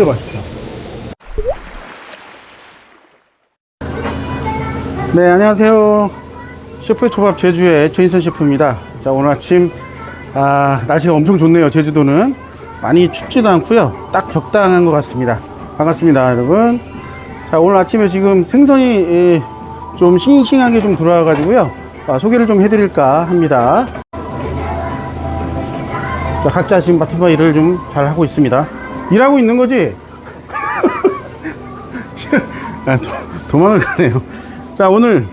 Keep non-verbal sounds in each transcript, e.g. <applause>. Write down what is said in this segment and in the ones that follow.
진짜 맛있다. 네, 안녕하세요. 셰프의 초밥 제주의 최인선 셰프입니다. 자, 오늘 아침, 아, 날씨가 엄청 좋네요. 제주도는. 많이 춥지도 않고요 딱 적당한 것 같습니다. 반갑습니다, 여러분. 자, 오늘 아침에 지금 생선이 예, 좀 싱싱하게 좀 들어와가지고요. 아, 소개를 좀 해드릴까 합니다. 자, 각자 지금 일을 좀잘 하고 있습니다. 일하고 있는 거지? <laughs> 아, 도, 도망을 가네요. 자, 오늘,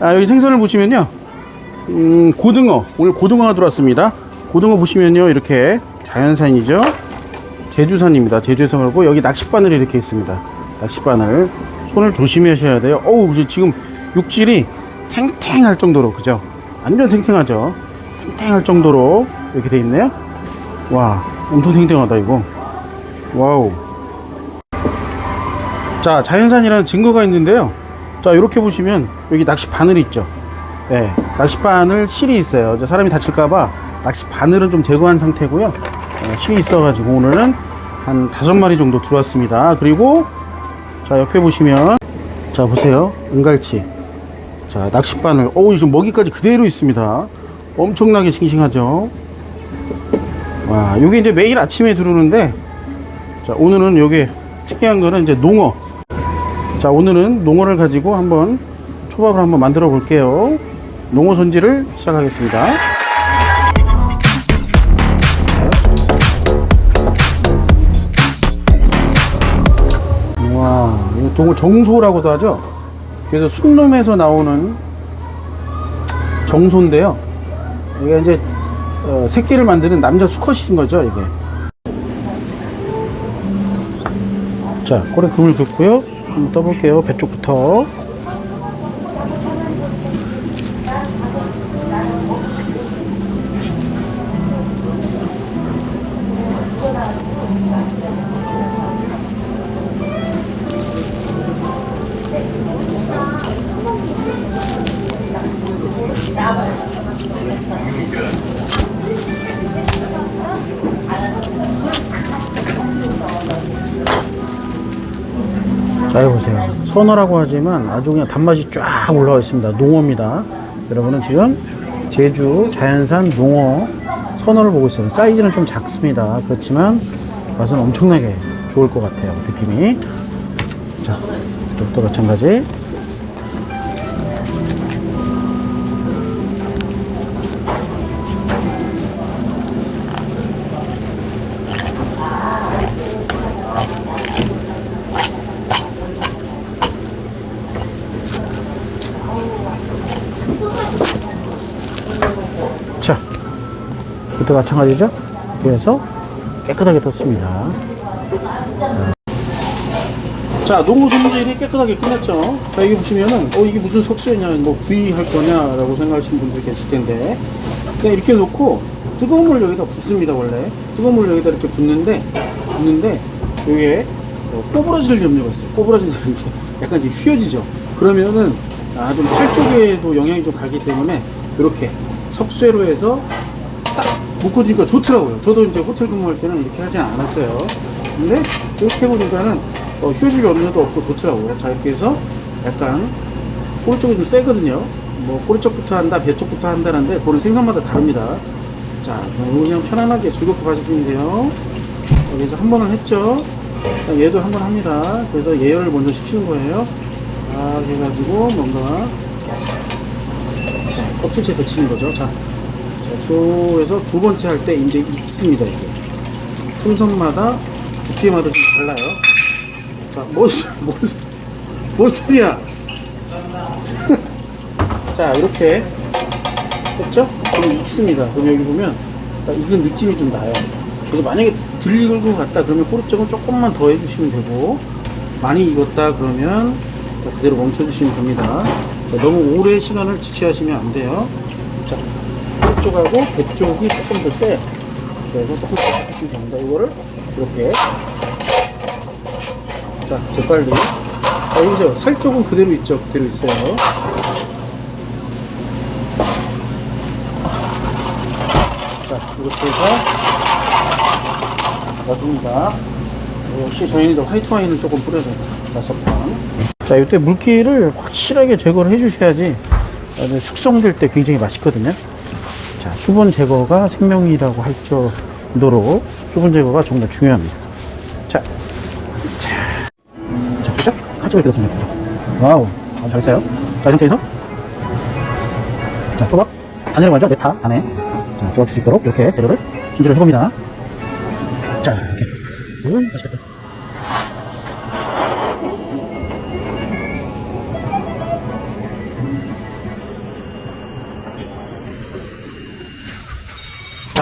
아, 여기 생선을 보시면요. 음, 고등어. 오늘 고등어가 들어왔습니다. 고등어 보시면요. 이렇게 자연산이죠. 제주산입니다. 제주에서 그렇고, 여기 낚싯바늘이 이렇게 있습니다. 낚싯바늘. 손을 조심하셔야 돼요. 어우, 지금 육질이 탱탱할 정도로, 그죠? 완전 탱탱하죠? 탱탱할 정도로 이렇게 돼 있네요. 와, 엄청 탱탱하다, 이거. 와우. 자, 자연산이라는 증거가 있는데요. 자, 이렇게 보시면 여기 낚시 바늘이 있죠. 네, 낚시 바늘 실이 있어요. 저 사람이 다칠까봐 낚시 바늘은 좀 제거한 상태고요. 어, 실이 있어가지고 오늘은 한 다섯 마리 정도 들어왔습니다. 그리고 자, 옆에 보시면 자, 보세요. 은갈치. 자, 낚시 바늘. 오, 지금 먹이까지 그대로 있습니다. 엄청나게 싱싱하죠. 와, 요게 이제 매일 아침에 들어오는데 자, 오늘은 요게 특이한 거는 이제 농어. 자, 오늘은 농어를 가지고 한번 초밥을 한번 만들어 볼게요. 농어 손질을 시작하겠습니다. 와, 이거 동어 정소라고도 하죠. 그래서 순놈에서 나오는 정소인데요. 이게 이제 어, 새끼를 만드는 남자 수컷인 거죠, 이게. 자, 꼬리 금을 긋고요. 한번 떠볼게요. 배 쪽부터. 선어라고 하지만 아주 그냥 단맛이 쫙 올라와 있습니다. 농어입니다. 여러분은 지금 제주 자연산 농어 선어를 보고 있어요. 사이즈는 좀 작습니다. 그렇지만 맛은 엄청나게 좋을 것 같아요. 느낌이. 자, 이쪽도 마찬가지. 그때 마찬가지죠? 해서 깨끗하게 떴습니다. 자, 농어 손질이 깨끗하게 끝났죠? 자, 여기 보시면은, 어, 이게 무슨 석쇠냐, 뭐 구이할 거냐 라고 생각하시는 분들 계실 텐데, 그냥 이렇게 놓고, 뜨거운 물 여기다 붓습니다, 원래. 뜨거운 물 여기다 이렇게 붓는데, 붓는데, 여기에 어, 꼬부라질 염려가 있어요. 꼬부라진다는 게 약간 이제 휘어지죠? 그러면은, 아, 좀팔 쪽에도 영향이 좀 가기 때문에, 이렇게 석쇠로 해서 딱 묶어지니까 좋더라고요. 저도 이제 호텔 근무할 때는 이렇게 하지 않았어요. 근데 이렇게 해보니까는 어, 휴질 염려도 없고 좋더라고요. 자, 이렇게 해서 약간 꼬리 쪽이 좀 세거든요. 뭐 꼬리 쪽부터 한다, 배 쪽부터 한다는데 그거는 생선마다 다릅니다. 자, 그냥 편안하게 즐겁게 봐주시면 돼요. 여기서 한 번을 했죠. 자, 얘도 한 번 합니다. 그래서 예열을 먼저 시키는 거예요. 아, 해가지고 뭔가 자, 껍질째 데치는 거죠. 자, 자, 그래서 두 번째 할 때 이제 익습니다, 이게. 생선마다 두께마다 좀 달라요. 자, 뭐, 소- <laughs> 뭐 소리야? <laughs> 자, 이렇게 됐죠? 그럼 익습니다. 그럼 여기 보면 딱 익은 느낌이 좀 나요. 그래서 만약에 덜 익을 것 같다 그러면 꼬리쪽은 조금만 더 해주시면 되고 많이 익었다 그러면 자, 그대로 멈춰주시면 됩니다. 자, 너무 오래 시간을 지체하시면 안 돼요. 자, 쪽하고 배 쪽이 조금 더 세. 그래서 조금 더 해주시면 됩니다. 이거를 이렇게 자, 재빨리. 자, 여기 보세요. 살 쪽은 그대로 있죠. 그대로 있어요. 자, 이렇게 해서 놔줍니다. 역시 저희는 이제 화이트 와인을 조금 뿌려줘요. 다섯 판. 자, 이때 물기를 확실하게 제거를 해주셔야지 나중에 숙성될 때 굉장히 맛있거든요. 자, 수분 제거가 생명이라고 할 정도로 수분 제거가 정말 중요합니다. 자, 자, 자, 됐죠? 칼집을 들었습니다. 와우, 아, 잘했어요. 자, 이 상태에서 자, 조각 안으로 가죠? 네타 안에 자, 조각 수 있도록 이렇게 재료를 손질을 해봅니다. 자, 이렇게. 음, 맛있겠다.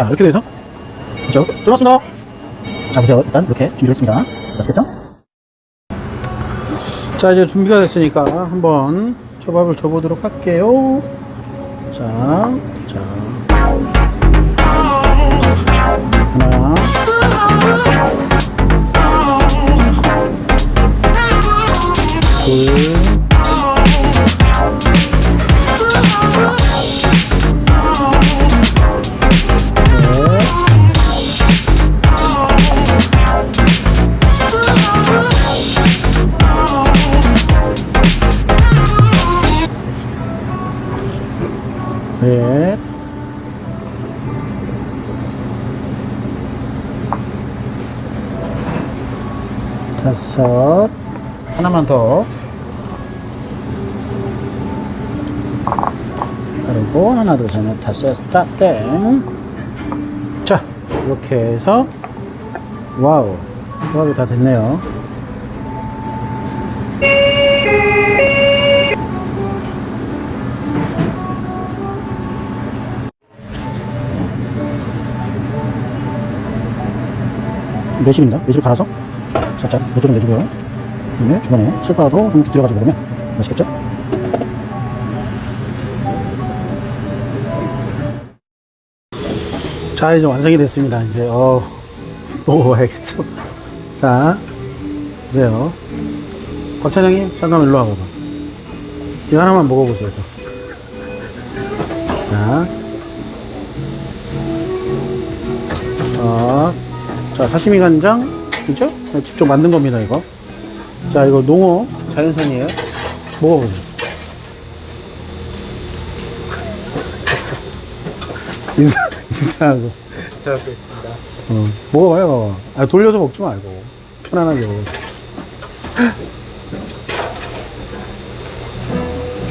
자, 이렇게 돼서. 그죠? 들어왔습니다. 자, 보세요. 일단 이렇게 준비를 했습니다. 맛있겠죠? 자, 이제 준비가 됐으니까 한번 초밥을 줘보도록 할게요. 자, 자. 넷. 다섯. 하나만 더. 그리고 하나, 둘, 셋, 넷, 다섯, 스탑, 땡. 자, 이렇게 해서, 와우. 조합이 다 됐네요. 매실입니다. 매실 갈아서 살짝 모두 좀 내주고요. 그다음에 주변에 실파도 이렇게 들어가지고 그러면 맛있겠죠? 자, 이제 완성이 됐습니다. 이제, 어, 먹어봐야겠죠? <laughs> 자, 보세요. 박 차장님, 잠깐 일로 와봐봐. 이거 하나만 먹어보세요, 또. 자. 자, 자, 사시미 간장, 그죠? 네, 직접 만든 겁니다, 이거. 자, 이거 농어 자연산이에요. 먹어보세요. <laughs> 인사, 인사하고. 잘 먹겠습니다. 어, 먹어봐요, 먹어. 아, 돌려서 먹지 말고. 편안하게 먹어.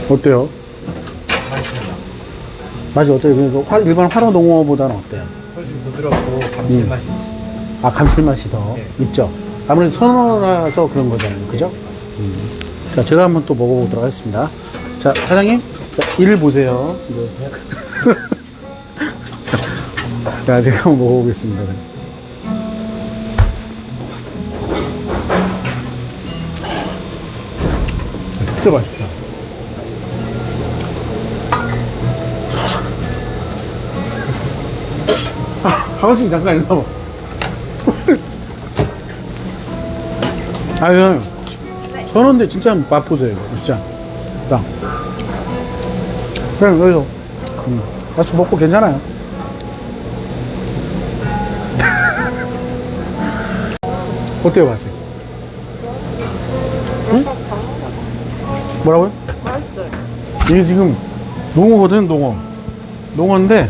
<gasps> 어때요? 맛있습니다. 맛이 어때요? 그래서 화- 일반 화로 농어보다는 어때요? 훨씬 부드럽고 감칠맛이 있어요. 아, 감칠맛이 더 네. 있죠? 아무래도 선어라서 그런 거잖아요. 그죠? 음. 자, 제가 한번 또 먹어보도록 하겠습니다. 자, 사장님, 자, 이를 보세요. 네. <laughs> 자, 제가 한번 먹어보겠습니다. 진짜 맛있다. 아, 한 번씩 잠깐 있어 아유, 선원데 진짜 맛보세요, 이거, 진짜. 자. 그냥 여기서, 음, 같이 먹고 괜찮아요. <laughs> 어때요, 맛이? 응? 뭐라고요? 맛있어요. 이게 지금 농어거든, 농어. 농어인데,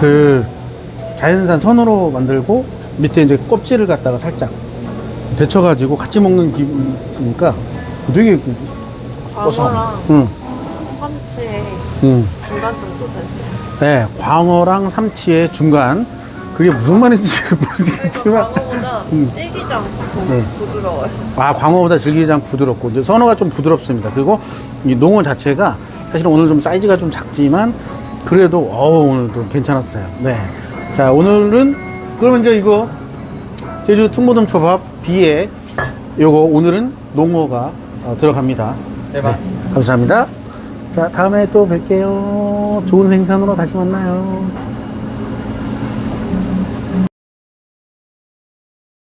그, 자연산 선으로 만들고, 밑에 이제 껍질을 갖다가 살짝 데쳐가지고 같이 먹는 기분이 있으니까 되게 고소하고. 광어랑 응, 삼치의 응. 중간 정도 됐어요. 네, 광어랑 삼치의 중간. 그게 무슨 말인지 모르겠지만. 광어보다 <laughs> 음. 질기지 않고 네. 부드러워요. 아, 광어보다 질기장 부드럽고, 이제 선어가 좀 부드럽습니다. 그리고 이 농어 자체가 사실은 오늘 좀 사이즈가 좀 작지만, 그래도, 어우, 오늘도 괜찮았어요. 네. 자, 오늘은, 그러면 이제 이거, 제주 특모듬 초밥 B에 요거 오늘은 농어가 어, 들어갑니다. 네, 맞습니다. 감사합니다. 자, 다음에 또 뵐게요. 좋은 생산으로 다시 만나요.